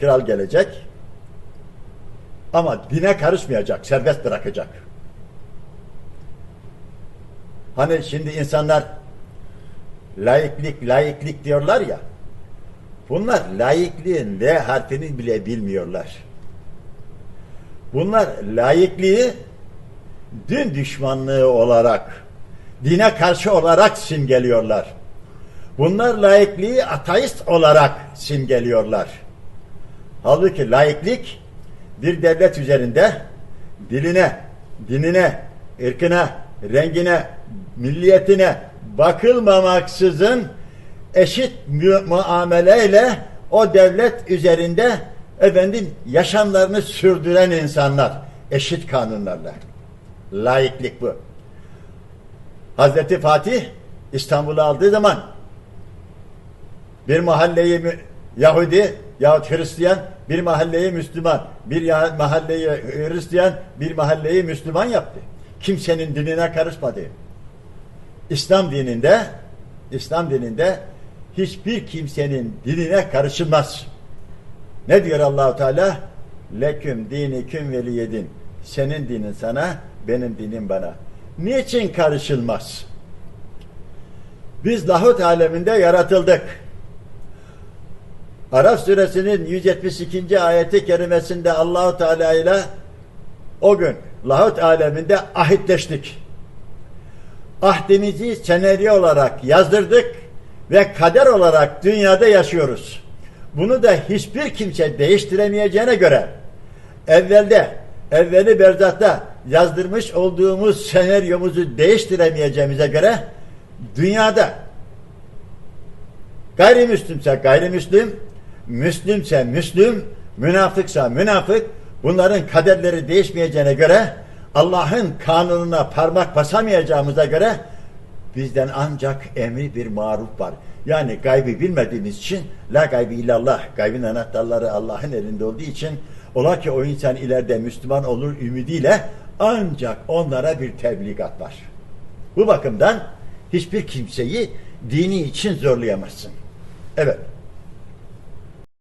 kral gelecek. Ama dine karışmayacak, serbest bırakacak. Hani şimdi insanlar laiklik, laiklik diyorlar ya. Bunlar laikliğin L harfini bile bilmiyorlar. Bunlar laikliği din düşmanlığı olarak, dine karşı olarak simgeliyorlar. Bunlar laikliği ateist olarak simgeliyorlar. Halbuki laiklik bir devlet üzerinde diline, dinine, ırkına, rengine, milliyetine bakılmamaksızın eşit muameleyle o devlet üzerinde efendim yaşamlarını sürdüren insanlar eşit kanunlarla. Laiklik bu. Hazreti Fatih İstanbul'u aldığı zaman bir mahalleyi Yahudi yahut Hristiyan, bir mahalleyi Müslüman, bir ya- mahalleyi Hristiyan, bir mahalleyi Müslüman yaptı. Kimsenin dinine karışmadı. İslam dininde İslam dininde hiçbir kimsenin dinine karışılmaz. Ne diyor Allahu Teala? Leküm diniküm veliyedin. Senin dinin sana, benim dinim bana. Niçin karışılmaz? Biz lahut aleminde yaratıldık. Araf suresinin 172. ayeti kerimesinde Allahu Teala ile o gün lahut aleminde ahitleştik. Ahdimizi senaryo olarak yazdırdık ve kader olarak dünyada yaşıyoruz. Bunu da hiçbir kimse değiştiremeyeceğine göre evvelde, evveli berzatta yazdırmış olduğumuz senaryomuzu değiştiremeyeceğimize göre dünyada Gayrimüslimse gayrimüslim, Müslümse Müslüm, münafıksa münafık, bunların kaderleri değişmeyeceğine göre, Allah'ın kanununa parmak basamayacağımıza göre, bizden ancak emri bir maruf var. Yani gaybi bilmediğimiz için, la gaybi illallah, gaybin anahtarları Allah'ın elinde olduğu için, ola ki o insan ileride Müslüman olur ümidiyle, ancak onlara bir tebligat var. Bu bakımdan hiçbir kimseyi dini için zorlayamazsın. Evet.